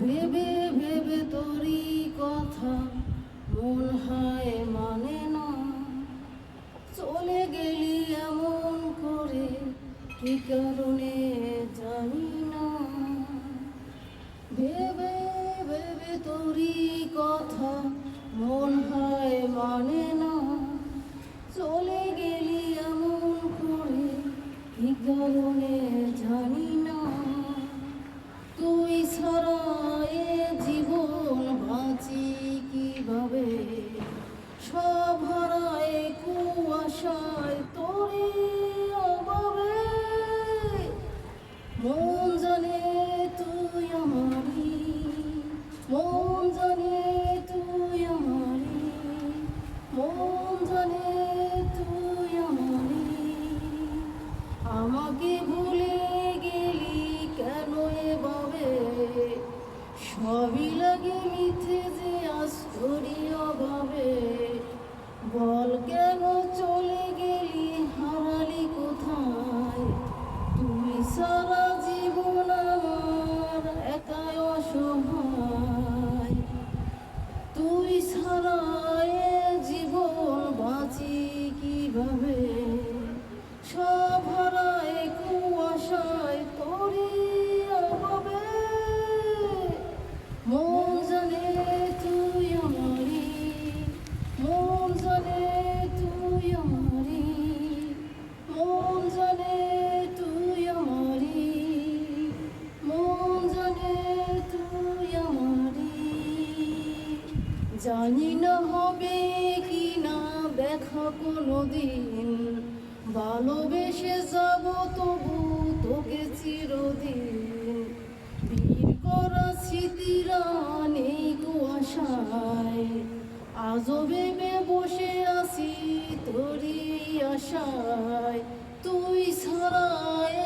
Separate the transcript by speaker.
Speaker 1: ভেবে ভেবে তোরই কথা মন হয় মান। আশায় তোরে অভাবে। মন জানে তুই আমারি মন জানে তুই আমারি মন জানে জানি না হবে কি না, দেখা কোনো দিন ভালোবেসে যাব তবু তোকে চিরদিন। বীর করা স্মৃতিরা নেই কুয়াশায় আজও ভেবে বসে আছি তোরই আশায়। তুই ছাড়ায়